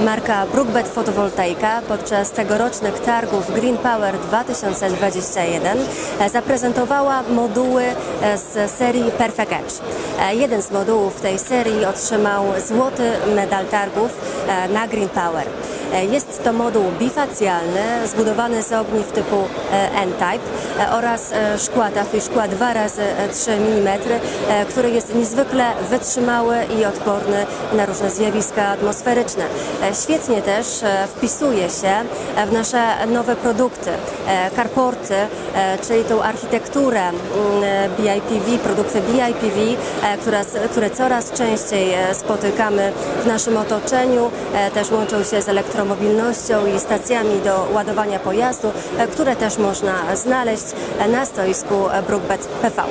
Marka Brookbet Fotowoltaika podczas tegorocznych targów Green Power 2021 e, zaprezentowała moduły e, z serii Perfect Edge. E, Jeden z modułów tej serii otrzymał złoty medal targów na Green Power. E, Jest to moduł bifacjalny, zbudowany z ogniw typu e, N-Type e, oraz szkła, tafli szkła 2 razy 3 mm, który jest niezwykle wytrzymały i odporny na różne zjawiska atmosferyczne. Świetnie też wpisuje się w nasze nowe produkty, carporty, czyli tą architekturę mm, BIPV, produkty BIPV, które, które coraz częściej spotykamy w naszym otoczeniu, też łączą się z elektromobilnością i stacjami do ładowania pojazdu, e, które też można znaleźć e, na stoisku e, Brookbet PV.